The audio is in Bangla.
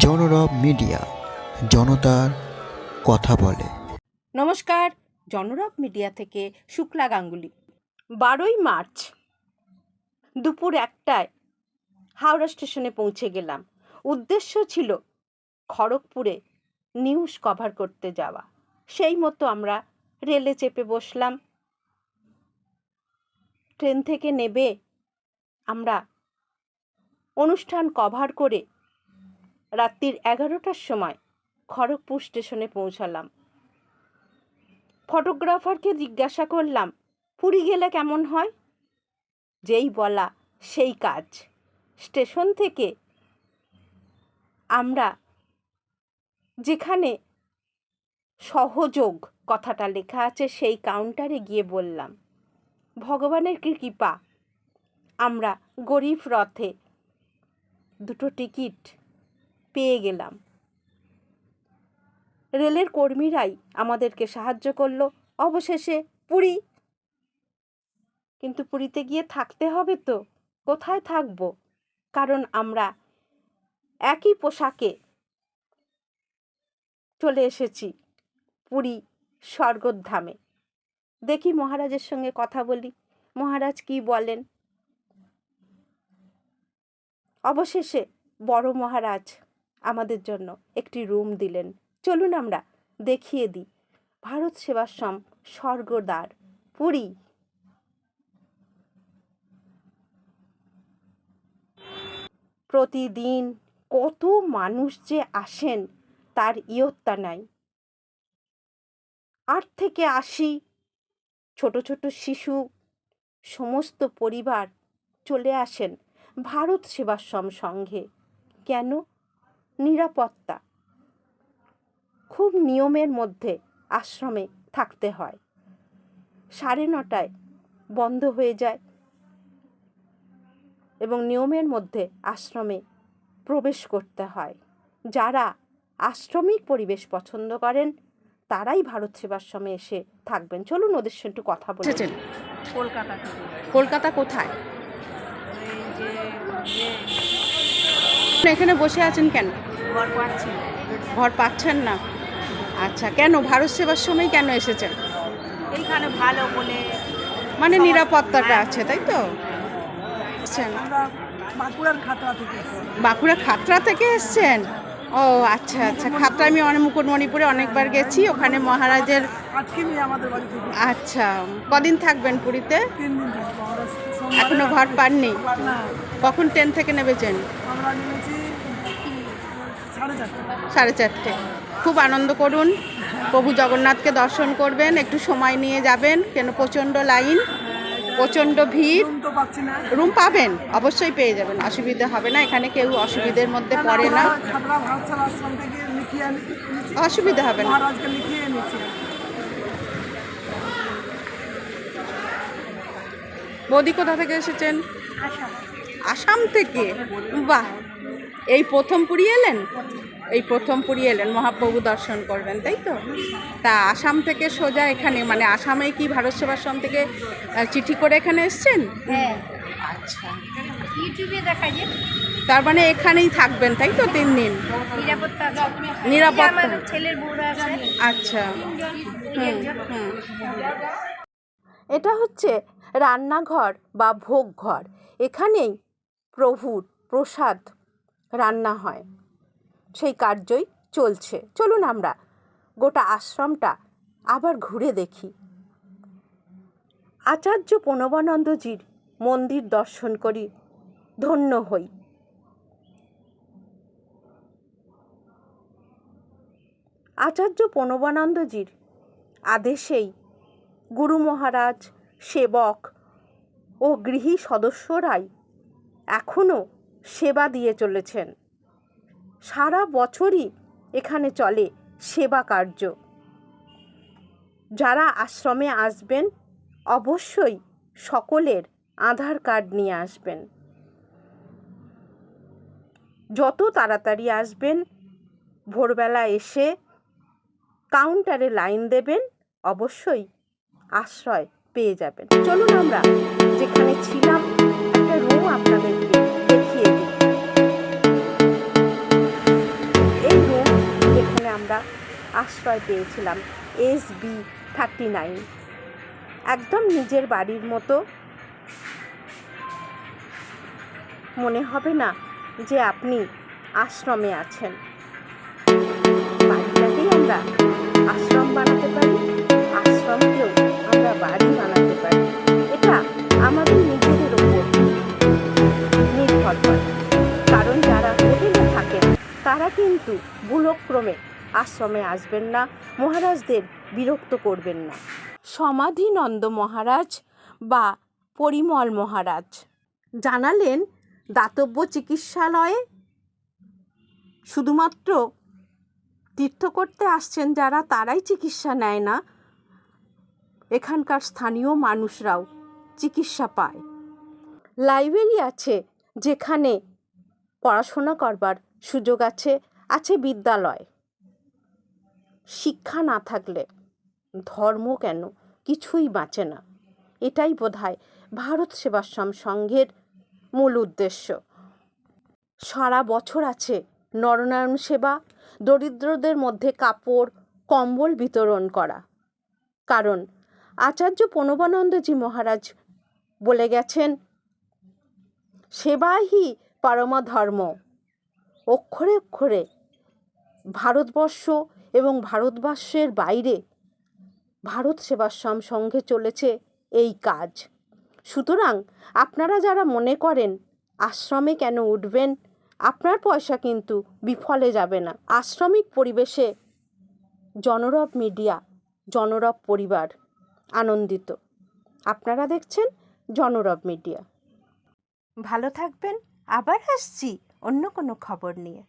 জনরব মিডিয়া, জনতার কথা বলে। নমস্কার, জনরব মিডিয়া থেকে শুক্লা গাঙ্গুলি। বারোই মার্চ, দুপুর একটায় হাওড়া স্টেশনে পৌঁছে গেলাম। উদ্দেশ্য ছিল খড়গপুরে নিউজ কভার করতে যাওয়া। সেই মতো আমরা রেলে চেপে বসলাম। ট্রেন থেকে নেবে আমরা অনুষ্ঠান কভার করে রাত্রির এগারোটার সময় খড়গপুর স্টেশনে পৌঁছালাম। ফটোগ্রাফারকে জিজ্ঞাসা করলাম, পুরী গেলে কেমন হয়? যেই বলা সেই কাজ। স্টেশন থেকে আমরা যেখানে সহযোগ কথাটা লেখা আছে সেই কাউন্টারে গিয়ে বললাম, ভগবানের কৃপা? আমরা গরিব রথে দুটো টিকিট পেয়ে গেলাম। রেলের কর্মীরাই আমাদেরকে সাহায্য করল। অবশেষে পুরী। কিন্তু পুরীতে গিয়ে থাকতে হবে তো, কোথায় থাকব? কারণ আমরা একই পোশাকে চলে এসেছি পুরী স্বর্গধামে দেখি মহারাজের সঙ্গে কথা বলি। মহারাজ কি বলেন? অবশেষে বড় মহারাজ আমাদের জন্য একটি রুম দিলেন। চলুন আমরা দেখিয়ে দিই। ভারত সেবাশ্রম, স্বর্গদ্বার, পুরী। প্রতিদিন কত মানুষ যে আসেন, তার ইয়ত্তা নাই। আট থেকে আশি ছোট ছোট শিশু, সমস্ত পরিবার চলে আসেন ভারত সেবাশ্রম সংঘে কেন? নিরাপত্তা। খুব নিয়মের মধ্যে আশ্রমে থাকতে হয়। সাড়ে নটায় বন্ধ হয়ে যায় এবং নিয়মের মধ্যে আশ্রমে প্রবেশ করতে হয়। যারা আশ্রমিক পরিবেশ পছন্দ করেন তারাই ভারত সেবাশ্রমে এসে থাকবেন। চলুন ওদের সঙ্গে একটু কথা বলেছেন কলকাতা কলকাতা কোথায়? এই এখানে বসে আছেন কেন? ঘর পাচ্ছি ঘর পাচ্ছেন না? আচ্ছা কেন? ভারত সেবাশ্রমেই কেন এসেছেন? এইখানে ভালো বলে মানে নিরাপত্তাটা হ্যাঁ। আছে তাই তো? আচ্ছা। বাঁকুড়ার খাতড়া থেকে বাঁকুড়া খাতড়া থেকে এসছেন? ও আচ্ছা আচ্ছা। খাতড়া আমি অনেক মুকুটমণিপুরে অনেকবার গেছি ওখানে মহারাজের আচ্ছা কদিন থাকবেন পুরীতে? এখনও ঘর পাননি? কখন ট্রেন থেকে নেবেছেন আমরা সাড়ে চারটে। খুব আনন্দ করুন। প্রভু জগন্নাথকে দর্শন করবেন একটু সময় নিয়ে যাবেন কেন প্রচণ্ড লাইন প্রচণ্ড ভিড়। রুম পাবেন অবশ্যই পেয়ে যাবেন অসুবিধা হবে না এখানে কেউ অসুবিধের মধ্যে পড়ে না। অসুবিধা হবে না। বৌদি কোথা থেকে এসেছেন? আসাম থেকে? বাহ! এই প্রথম পুরী এলেন? এই প্রথম পুরী এলেন মহাপ্রভু দর্শন করবেন তাই তো? তা আসাম থেকে সোজা এখানে মানে আসামে কি ভারত সেবাশ্রম থেকে চিঠি করে এখানে এসছেন? আচ্ছা। ইউটিউবে দেখা যায়। তার মানে এখানেই থাকবেন তাই তো তিন দিন? নিরাপত্তা আচ্ছা। হুম হুম। এটা হচ্ছে রান্নাঘর বা ভোগ ঘর এখানেই প্রভুর প্রসাদ রান্না হয়। সেই কার্যই চলছে। চলুন আমরা গোটা আশ্রমটা আবার ঘুরে দেখি। আচার্য প্রণবানন্দজির মন্দির দর্শন করি, ধন্য হই। আচার্য প্রণবানন্দজির আদেশেই গুরু মহারাজ, সেবক ও গৃহী সদস্যরাই এখনও সেবা দিয়ে চলেছেন। সারা বছরই এখানে চলে সেবা কার্য। যারা আশ্রমে আসবেন, অবশ্যই সকলের আধার কার্ড নিয়ে আসবেন। যত তাড়াতাড়ি আসবেন, ভোরবেলা এসে কাউন্টারে লাইন দেবেন, অবশ্যই আশ্রয় পেয়ে যাবেন। চলুন আমরা যেখানে ছিলাম, একটা রুম আপনাদেরকে দেখিয়ে দিই। আশ্রয় পেয়েছিলাম, এস বি থার্টি নাইন। একদম নিজের বাড়ির মতো। মনে হবে না যে আপনি আশ্রমে আছেন। বাড়িটাকেই আমরা আশ্রম বানাতে পারি, আশ্রমকেও আমরা বাড়ি বানাতে পারি। এটা আমাদের নিজেদের ওপর নির্ভর করে। কারণ যারা হোটেলে থাকেন, তারা কিন্তু ভুলক্রমে আশ্রমে আসবেন না, মহারাজদের বিরক্ত করবেন না। সমাধিনন্দ মহারাজ বা পরিমল মহারাজ জানালেন, দাতব্য চিকিৎসালয়ে শুধুমাত্র তীর্থ করতে আসছেন যারা, তারাই চিকিৎসা নেয় না। এখানকার স্থানীয় মানুষরাও চিকিৎসা পায়। লাইব্রেরি আছে যেখানে পড়াশোনা করবার সুযোগ আছে আছে বিদ্যালয়। শিক্ষা না থাকলে ধর্ম কেন? কিছুই বাঁচে না। এটাই বোধহয় ভারত সেবাশ্রম সংঘের মূল উদ্দেশ্য। সারা বছর আছে নরনারায়ণ সেবা, দরিদ্রদের মধ্যে কাপড়, কম্বল বিতরণ করা। কারণ আচার্য প্রণবানন্দজি মহারাজ বলে গেছেন সেবাহি পরম ধর্ম। অক্ষরে অক্ষরে ভারতবর্ষ এবং ভারতবর্ষের বাইরে ভারত সেবাশ্রম সঙ্গে চলেছে এই কাজ। সুতরাং আপনারা যারা মনে করেন আশ্রমে কেন উঠবেন, আপনার পয়সা কিন্তু বিফলে যাবে না। আশ্রমিক পরিবেশে জনরব মিডিয়া, জনরব পরিবার আনন্দিত। আপনারা দেখছেন জনরব মিডিয়া। ভালো থাকবেন, আবার আসছি অন্য কোনো খবর নিয়ে।